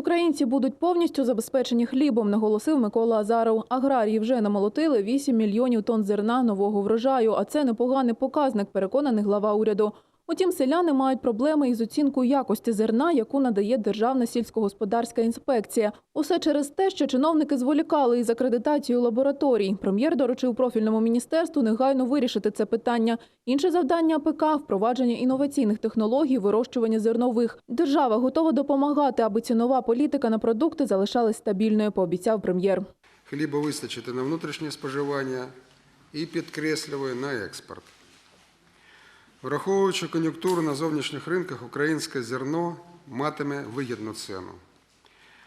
Українці будуть повністю забезпечені хлібом, наголосив Микола Азаров. Аграрії вже намолотили 8 мільйонів тонн зерна нового врожаю, а це непоганий показник, переконаний глава уряду. Утім, селяни мають проблеми із оцінкою якості зерна, яку надає Державна сільськогосподарська інспекція. Усе через те, що чиновники зволікали із акредитацією лабораторій. Прем'єр доручив профільному міністерству негайно вирішити це питання. Інше завдання АПК – впровадження інноваційних технологій вирощування зернових. Держава готова допомагати, аби цінова політика на продукти залишалась стабільною, пообіцяв прем'єр. Хліба вистачить і на внутрішнє споживання, і підкреслює на експорт. Враховуючи кон'юнктуру на зовнішніх ринках, українське зерно матиме вигідну ціну.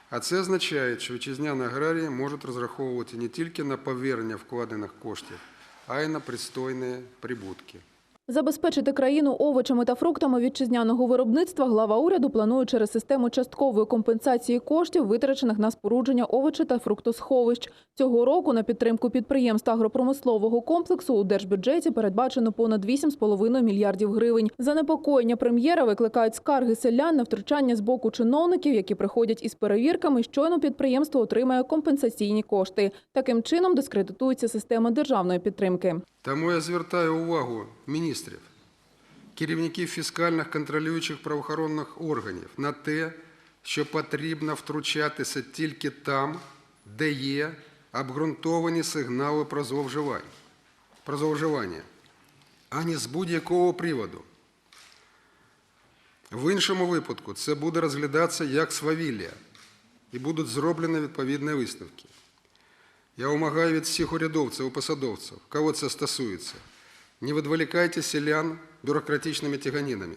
А це означає, що вітчизняні аграрії можуть розраховувати не тільки на повернення вкладених коштів, а й на пристойні прибутки. Забезпечити країну овочами та фруктами вітчизняного виробництва глава уряду планує через систему часткової компенсації коштів, витрачених на спорудження овочі та фруктосховищ. Цього року на підтримку підприємств агропромислового комплексу у держбюджеті передбачено понад 8,5 мільярдів гривень. Занепокоєння прем'єра викликають скарги селян на втручання з боку чиновників, які приходять із перевірками. Щойно підприємство отримає компенсаційні кошти. Таким чином дискредитується система державної підтримки. Тому я звертаю увагу міністрів, керівників фіскальних контролюючих правоохоронних органів на те, що потрібно втручатися тільки там, де є обґрунтовані сигнали про зловживання, про зловживання, а не з будь-якого приводу. В іншому випадку це буде розглядатися як свавілля і будуть зроблені відповідні висновки. Я вимагаю від всіх урядовців і посадовців, кого це стосується, не відволікайте селян бюрократичними тяганинами.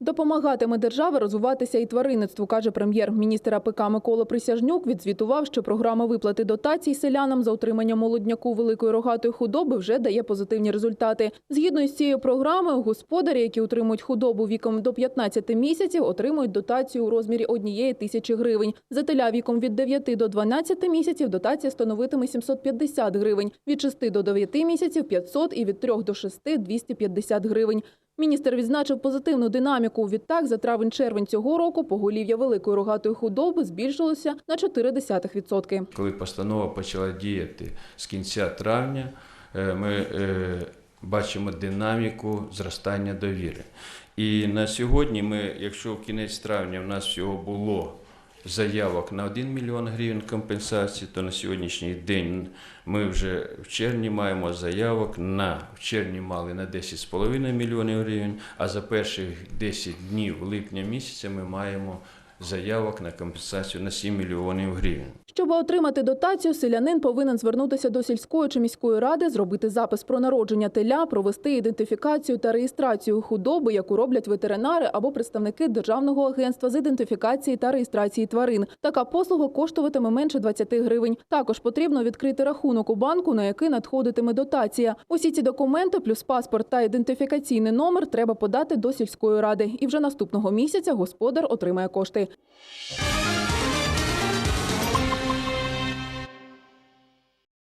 Допомагатиме держава розвиватися і тваринництву, каже прем'єр-міністр АПК Микола Присяжнюк. Відзвітував, що програма виплати дотацій селянам за утримання молодняку великої рогатої худоби вже дає позитивні результати. Згідно із цією програмою, господарі, які утримують худобу віком до 15 місяців, отримують дотацію у розмірі однієї тисячі гривень. За теля віком від 9 до 12 місяців дотація становитиме 750 гривень, від 6 до 9 місяців – 500 і від 3 до 6 – 250 гривень. Міністр відзначив позитивну динаміку. Відтак, за травень-червень цього року поголів'я великої рогатої худоби збільшилося на 0,4%. Коли постанова почала діяти з кінця травня, е, ми е, бачимо динаміку зростання довіри. І на сьогодні ми, якщо в кінець травня в нас всього було заявок на 1 мільйон гривень компенсації, то на сьогоднішній день ми вже в червні маємо заявок на в червні мали на 10,5 мільйонів гривень, а за перших 10 днів липня місяця ми маємо заявок на компенсацію на 7 мільйонів гривень. Щоб отримати дотацію, селянин повинен звернутися до сільської чи міської ради, зробити запис про народження теля, провести ідентифікацію та реєстрацію худоби, яку роблять ветеринари або представники Державного агентства з ідентифікації та реєстрації тварин. Така послуга коштуватиме менше 20 гривень. Також потрібно відкрити рахунок у банку, на який надходитиме дотація. Усі ці документи, плюс паспорт та ідентифікаційний номер, треба подати до сільської ради. І вже наступного місяця господар отримає кошти.